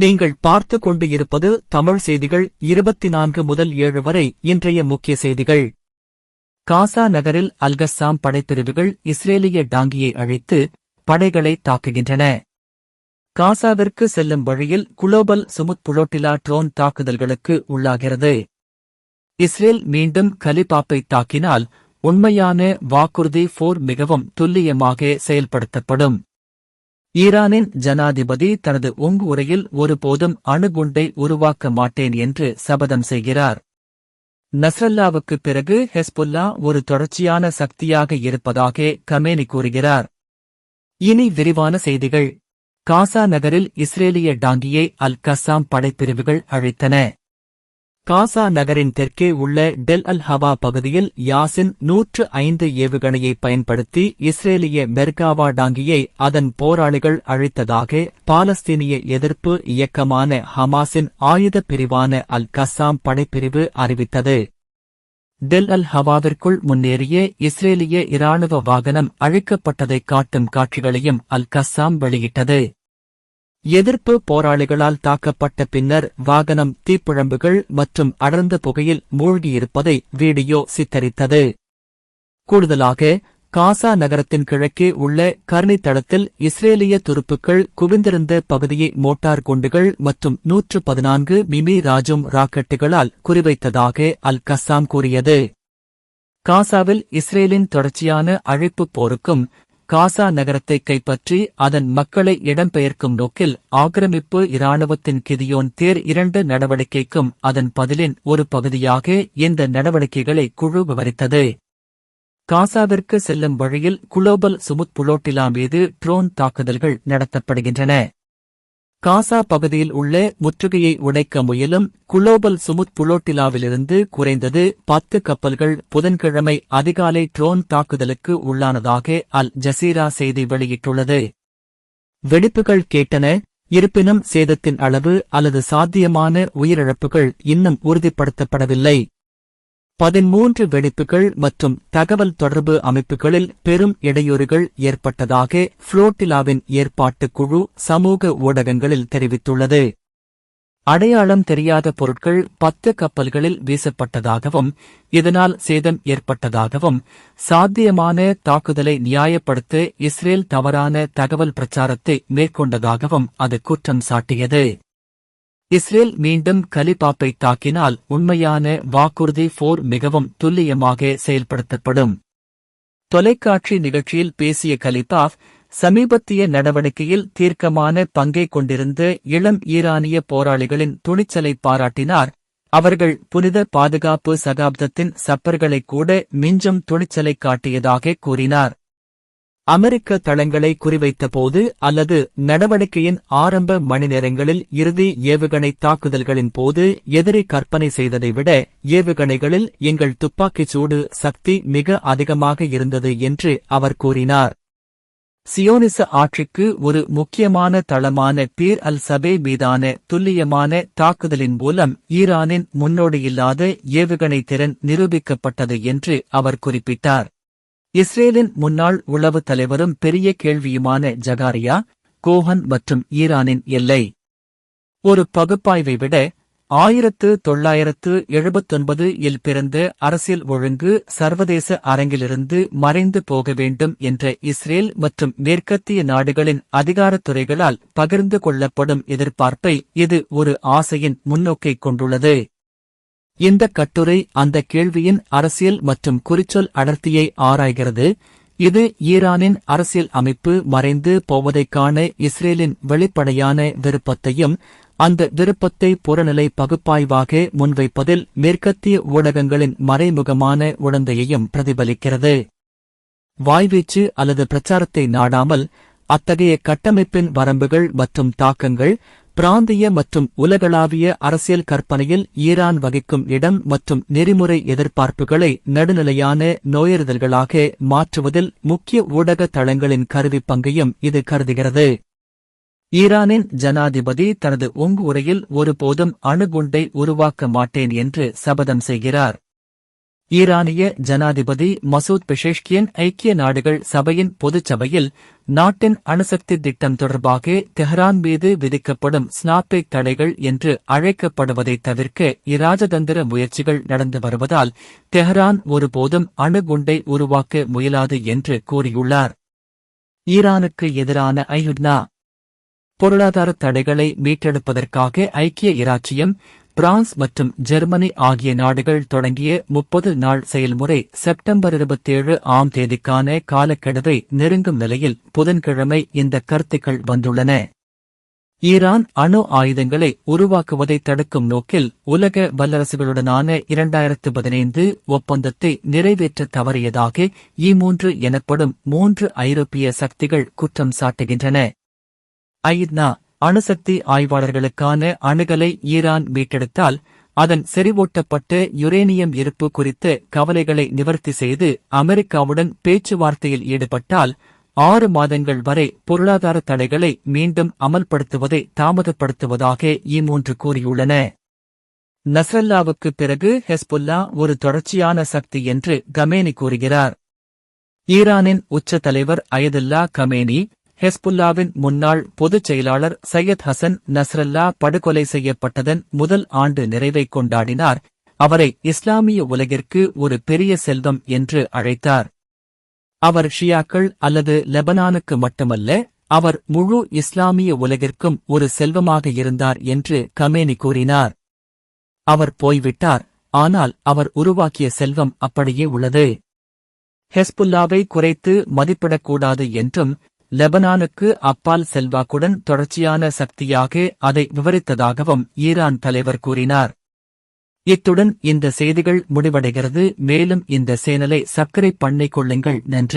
நீங்கள் பார்த்து கொண்டு இருப்பது தமிழ் செய்திகள் இருபத்தி நான்கு முதல் ஏழு வரை இன்றைய முக்கிய செய்திகள். காசா நகரில் அல்கஸ்ஸாம் படைப்பிரிவுகள் இஸ்ரேலிய டாங்கியை அழைத்து படைகளை தாக்குகின்றன. காசாவிற்கு செல்லும் வழியில் குளோபல் சுமுத் புலோட்டிலா ட்ரோன் தாக்குதல்களுக்கு உள்ளாகிறது. இஸ்ரேல் மீண்டும் கலிபாப்பை தாக்கினால் உண்மையான வாக்குறுதி போர் மிகவும் துல்லியமாக செயல்படுத்தப்படும். ஈரானின் ஜனாதிபதி தனது உங் உரையில் ஒருபோதும் அணுகுண்டை உருவாக்க மாட்டேன் என்று சபதம் செய்கிறார். நஸ்ரல்லாவுக்கு பிறகு ஹெஸ்புல்லா ஒரு தொடர்ச்சியான சக்தியாக இருப்பதாக கமேனி கூறுகிறார். இனி விரிவான செய்திகள். காசா நகரில் இஸ்ரேலிய டாங்கியை அல் கசாம் படைப்பிரிவுகள் அழைத்தன. காசா நகரின் தெற்கே உள்ள டெல் அல் ஹவா பகுதியில் யாசின் நூற்று ஐந்து ஏவுகணையை பயன்படுத்தி இஸ்ரேலிய மெர்காவா டாங்கியை அதன் போராளிகள் அழித்ததாக பாலஸ்தீனிய எதிர்ப்பு இயக்கமான ஹமாஸின் ஆயுத பிரிவான அல் கசாம் படைப்பிரிவு அறிவித்தது. டெல் அல் ஹவாவிற்குள் முன்னேறிய இஸ்ரேலிய இராணுவ வாகனம் அழிக்கப்பட்டதைக் காட்டும் காட்சிகளையும் அல் கசாம் வெளியிட்டது. எதிர்ப்பு போராளிகளால் தாக்கப்பட்ட பின்னர் வாகனம் தீப்பிழம்புகள் மற்றும் அடர்ந்த புகையில் மூழ்கியிருப்பதை வீடியோ சித்தரித்தது. கூடுதலாக காசா நகரத்தின் கிழக்கே உள்ள கர்னி தளத்தில் இஸ்ரேலிய துருப்புக்கள் குவிந்திருந்த பகுதியை மோட்டார் குண்டுகள் மற்றும் நூற்று பதினான்கு மிமி ராஜும் ராக்கெட்டுகளால் குறிவைத்ததாக அல் கசாம் கூறியது. காசாவில் இஸ்ரேலின் தொடர்ச்சியான அழைப்புப் போருக்கும் காசா நகரத்தை கைப்பற்றி அதன் மக்களை இடம்பெயர்க்கும் நோக்கில் ஆக்கிரமிப்பு இராணுவத்தின் கிதியோன் தேர் இரண்டு நடவடிக்கைக்கும் அதன் பதிலின் ஒரு பகுதியாக இந்த நடவடிக்கைகளை குழு விவரித்தது. காசாவிற்கு செல்லும் வழியில் குளோபல் சுமுத் புலோட்டிலா மீது ட்ரோன் தாக்குதல்கள் நடத்தப்படுகின்றன. காசா பகுதியில் உள்ள முற்றுகையை உடைக்க முயலும் குளோபல் சுமுத் புலோட்டிலாவிலிருந்து குறைந்தது பத்து கப்பல்கள் புதன்கிழமை அதிகாலை ட்ரோன் தாக்குதலுக்கு உள்ளானதாக அல் ஜசீரா செய்தி வெளியிட்டுள்ளது. வெடிப்புகள் கேட்டன இருப்பினும் சேதத்தின் அளவு அல்லது சாத்தியமான உயிரிழப்புகள் இன்னும் உறுதிப்படுத்தப்படவில்லை. பதிமூன்று வெடிப்புகள் மற்றும் தகவல் தொடர்பு அமைப்புகளில் பெரும் இடையூறுகள் ஏற்பட்டதாக புளோட்டிலாவின் ஏற்பாட்டுக் குழு சமூக ஊடகங்களில் தெரிவித்துள்ளது. அடையாளம் தெரியாத பொருட்கள் பத்து கப்பல்களில் வீசப்பட்டதாகவும் இதனால் சேதம் ஏற்பட்டதாகவும் சாத்தியமான தாக்குதலை நியாயப்படுத்த இஸ்ரேல் தவறான தகவல் பிரச்சாரத்தை மேற்கொண்டதாகவும் அது குற்றம் சாட்டியது. இஸ்ரேல் மீண்டும் கலிபாப்பை தாக்கினால் உண்மையான வாக்குறுதி போர் மிகவும் துல்லியமாக செயல்படுத்தப்படும். தொலைக்காட்சி நிகழ்ச்சியில் பேசிய கலிபாஃப் சமீபத்திய நடவடிக்கையில் தீர்க்கமான பங்கை கொண்டிருந்த இளம் ஈரானிய போராளிகளின் துணிச்சலை பாராட்டினார். அவர்கள் புனித பாதுகாப்பு சகாப்தத்தின் சப்பர்களை கூட மிஞ்சும் துணிச்சலை காட்டியதாக கூறினார். அமெரிக்க தளங்களை குறிவைத்தபோது அல்லது நடவடிக்கையின் ஆரம்ப மணி நேரங்களில் இறுதி ஏவுகணை தாக்குதல்களின் போது எதிரி கற்பனை செய்ததை விட ஏவுகணைகளில் எங்கள் துப்பாக்கிச் சூடு சக்தி மிக அதிகமாக இருந்தது என்று அவர் கூறினார். சியோனிச ஆட்சிக்கு ஒரு முக்கியமான தளமான பீர் அல் சபே மீதான துல்லியமான தாக்குதலின் மூலம் ஈரானின் முன்னோடியில்லாத ஏவுகணை திறன் நிரூபிக்கப்பட்டது என்று அவர் குறிப்பிட்டார். இஸ்ரேலின் முன்னாள் உளவு தலைவரும் பெரிய கேள்வியுமான ஜகாரியா கோஹன் மற்றும் ஈரானின் எல்லை. ஒரு பகுப்பாய்வை விட ஆயிரத்து தொள்ளாயிரத்து எழுபத்தொன்பது இல் பிறந்த அரசியல் ஒழுங்கு சர்வதேச அரங்கிலிருந்து மறைந்து போக வேண்டும் என்ற இஸ்ரேல் மற்றும் மேற்கத்திய நாடுகளின் அதிகாரத்துறைகளால் பகிர்ந்து கொள்ளப்படும் எதிர்பார்ப்பை இது ஒரு ஆசையின் முன்னோக்கை கொண்டுள்ளது. இந்த கட்டுரை அந்த கேள்வியின் அரசியல் மற்றும் குறிச்சொல் அடர்த்தியை ஆராய்கிறது. இது ஈரானின் அரசியல் அமைப்பு மறைந்து போவதைக்கான இஸ்ரேலின் வெளிப்படையான விருப்பத்தையும் அந்த விருப்பத்தை புறநிலை பகுப்பாய்வாக முன்வைப்பதில் மேற்கத்திய ஊடகங்களின் மறைமுகமான உடந்தையையும் பிரதிபலிக்கிறது. வாய்வீச்சு அல்லது பிரச்சாரத்தை நாடாமல் அத்தகைய கட்டமைப்பின் வரம்புகள் மற்றும் தாக்கங்கள் பிராந்திய மற்றும் உலகளாவிய அரசியல் கற்பனையில் ஈரான் வகிக்கும் இடம் மற்றும் நெறிமுறை எதிர்பார்ப்புகளை நடுநிலையான நோயறிதல்களாக மாற்றுவதில் முக்கிய ஊடக தளங்களின் கருவி பங்கையும் இது கருதுகிறது. ஈரானின் ஜனாதிபதி தனது உங்கு உரையில் ஒருபோதும் அணுகுண்டை உருவாக்க மாட்டேன் என்று சபதம் செய்கிறார். ஈரானிய ஜனாதிபதி மசூத் பெஷேஷ்கியன் ஐக்கிய நாடுகள் சபையின் பொதுச்சபையில் நாட்டின் அணுசக்தி திட்டம் தொடர்பாக தெஹ்ரான் மீது விதிக்கப்படும் ஸ்னாப்டிக் தடைகள் என்று அழைக்கப்படுவதை தவிர்க்க இராஜதந்திர முயற்சிகள் நடந்து வருவதால் தெஹ்ரான் ஒருபோதும் அணுகுண்டை உருவாக்க முயலாது என்று கூறியுள்ளார். ஈரானுக்கு எதிரான ஐயுட்னா பொருளாதார தடைகளை மீட்டெடுப்பதற்காக ஐக்கிய இராச்சியம் பிரான்ஸ் மற்றும் ஜெர்மனி ஆகிய நாடுகள் தொடங்கிய முப்பது நாள் செயல்முறை செப்டம்பர் இருபத்தேழு ஆம் தேதிக்கான காலக்கெடுவை நெருங்கும் நிலையில் புதன்கிழமை இந்த கருத்துக்கள் வந்துள்ளன. ஈரான் அணு ஆயுதங்களை உருவாக்குவதை தடுக்கும் நோக்கில் உலக வல்லரசுகளுடனான இரண்டாயிரத்து பதினைந்து ஒப்பந்தத்தை நிறைவேற்ற தவறியதாக இ மூன்று எனப்படும் மூன்று ஐரோப்பிய சக்திகள் குற்றம் சாட்டுகின்றன. ஐநா அணுசக்தி ஆய்வாளர்களுக்கான அணுகலை ஈரான் மீட்டெடுத்தால் அதன் செறிவூட்டப்பட்ட யுரேனியம் இருப்பு குறித்த கவலைகளை நிவர்த்தி செய்து அமெரிக்காவுடன் பேச்சுவார்த்தையில் ஈடுபட்டால் ஆறு மாதங்கள் வரை பொருளாதார தடைகளை மீண்டும் அமல்படுத்துவதை தாமதப்படுத்துவதாக இம்மூன்று கூறியுள்ளன. நஸ்ரல்லாவுக்கு பிறகு ஹெஸ்புல்லா ஒரு தொடர்ச்சியான சக்தி என்று கமேனி கூறுகிறார். ஈரானின் உச்ச தலைவர் அயதுல்லா கமேனி ஹெஸ்புல்லாவின் முன்னாள் பொதுச் செயலாளர் சையத் ஹசன் நஸ்ரல்லா படுகொலை செய்யப்பட்டதன் முதல் ஆண்டு நிறைவை கொண்டாடினார். அவரை இஸ்லாமிய உலகிற்கு ஒரு பெரிய செல்வம் என்று அழைத்தார். அவர் ஷியாக்கள் அல்லது லெபனானுக்கு மட்டுமல்ல அவர் முழு இஸ்லாமிய உலகிற்கும் ஒரு செல்வமாக இருந்தார் என்று கமேனி கூறினார். அவர் போய்விட்டார் ஆனால் அவர் உருவாக்கிய செல்வம் அப்படியே உள்ளது. ஹெஸ்புல்லாவை குறைத்து மதிப்பிடக்கூடாது என்றும் லெபனானுக்கு அப்பால் செல்வாக்குடன் தொடர்ச்சியான சக்தியாக அதை விவரித்ததாகவும் ஈரான் தலைவர் கூறினார். இத்துடன் இந்த செய்திகள் முடிவடைகிறது. மேலும் இந்த சேனலை சர்க்கரை பண்ணை கொள்ளுங்கள் நன்றி.